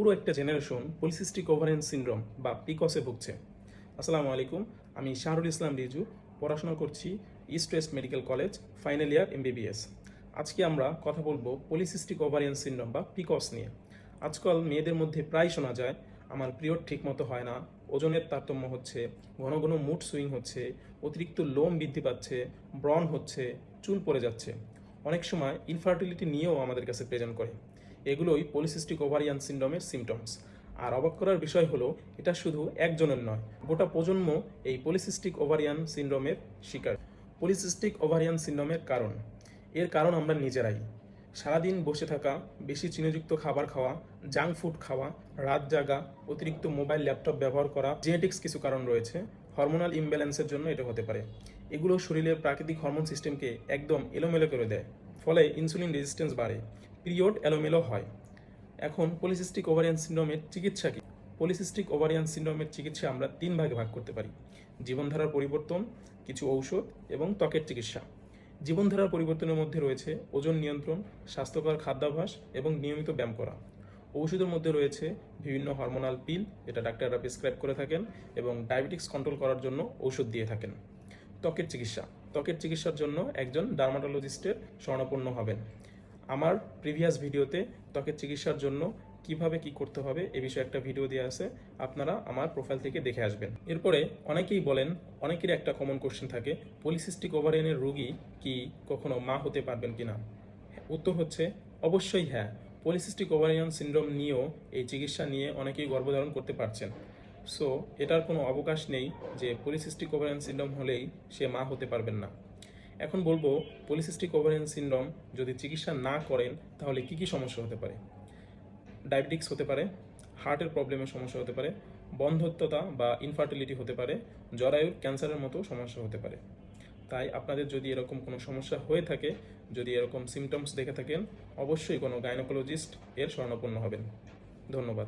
পুরো একটা generation polycystic ovarian syndrome বা পিকসে ভুগছে। আসসালামু আলাইকুম, আমি শাহরুল ইসলাম রিজু, পড়াশোনা করছি east west medical college final year MBBS আজকে আমরা কথা বলব পলিসিস্টিক ওভারিয়ান সিনড্রোম বা পিকস নিয়ে। আজকাল মেয়েদের মধ্যে প্রায় শোনা যায়, আমার পিরিয়ড ঠিকমতো হয় না, ওজনের তারতম্য হচ্ছে, ঘন ঘন মুড সুইং হচ্ছে, অতিরিক্ত লোম বৃদ্ধি পাচ্ছে, ব্রণ হচ্ছে, চুল পড়ে যাচ্ছে। অনেক সময় ইনফার্টিলিটি নিয়েও আমাদের কাছে প্রেজেন্ট করে। এগুলোই পলিসিস্টিক ওভারিয়ান সিনড্রোমের সিমটমস আর অবাক করার বিষয় হলো, এটা শুধু একজনের নয়, গোটা প্রজন্ম এই পলিসিস্টিক ওভারিয়ান সিনড্রোমের শিকার। পলিসিস্টিক ওভারিয়ান সিনড্রোমের কারণ, এর কারণ আমরা নিজেরাই। সারাদিন বসে থাকা, বেশি চিনিযুক্ত খাবার খাওয়া জাঙ্ক ফুড খাওয়া, রাত জাগা, অতিরিক্ত মোবাইল ল্যাপটপ ব্যবহার করা জেনেটিক্স কিছু কারণ রয়েছে হরমোনাল ইমব্যালেন্সের জন্য এটা হতে পারে। এগুলো শরীরের প্রাকৃতিক হরমোন সিস্টেমকে একদম এলোমেলো করে দেয়, ফলে ইনসুলিন রেজিস্ট্যান্স বাড়ে। পিরিয়ড এলোমেলো হয়। এখন পলিসিস্টিক ওভারিয়ান সিন্ড্রোমের চিকিৎসা কি? পলিসিস্টিক ওভারিয়ান সিন্ড্রোমের চিকিৎসা আমরা তিন ভাগে ভাগ করতে পারি। জীবনধারার পরিবর্তন, কিছু ঔষধ এবং ত্বকের চিকিৎসা। জীবনধারার পরিবর্তনের মধ্যে রয়েছে ওজন নিয়ন্ত্রণ, স্বাস্থ্যকর খাদ্যাভ্যাস এবং নিয়মিত ব্যায়াম করা। ঔষধের মধ্যে রয়েছে বিভিন্ন হরমোনাল পিল যেটা ডাক্তাররা প্রেসক্রাইব করে থাকেন এবং ডায়াবেটিক্স কন্ট্রোল করার জন্য ঔষধ দিয়ে থাকেন। ত্বকের চিকিৎসা। ত্বকের চিকিৎসার জন্য একজন ডার্মাটোলজিস্টের শরণাপন্ন হবেন। আমার প্রিভিয়াস ভিডিওতে ত্বকের চিকিৎসার জন্য কীভাবে কি করতে হবে এ বিষয়ে একটা ভিডিও দেওয়া আছে, আপনারা আমার প্রোফাইল থেকে দেখে আসবেন। এরপরে অনেকেই বলেন, অনেকেরই একটা কমন কোশ্চেন থাকে পলিসিস্টিক ওভারিয়ানের রোগী কি কখনো মা হতে পারবেন কি না উত্তর হচ্ছে, অবশ্যই হ্যাঁ। পলিসিস্টিক ওভারিয়ান সিন্ড্রোম নিয়েও এই চিকিৎসা নিয়ে অনেকেই গর্ভধারণ করতে পারছেন। সো এটার কোনো অবকাশ নেই যে পলিসিস্টিক ওভারিয়ান সিন্ড্রোম হলেই সে মা হতে পারবেন না। এখন বলব পলিসিস্টিক ওভারিয়ান সিনড্রোম যদি চিকিৎসা না করেন, তাহলে কি কি সমস্যা হতে পারে? ডায়াবেটিক্স হতে পারে হার্টের প্রবলেমের সমস্যা হতে পারে, বন্ধত্বতা বা ইনফার্টিলিটি হতে পারে জরায়ুর ক্যান্সারের মতো সমস্যা হতে পারে। তাই আপনাদের যদি এরকম কোনো সমস্যা হয়ে থাকে, যদি এরকম সিমটমস দেখে থাকেন, অবশ্যই কোনো গাইনোকোলজিস্ট এর শরণাপন্ন হবেন। ধন্যবাদ।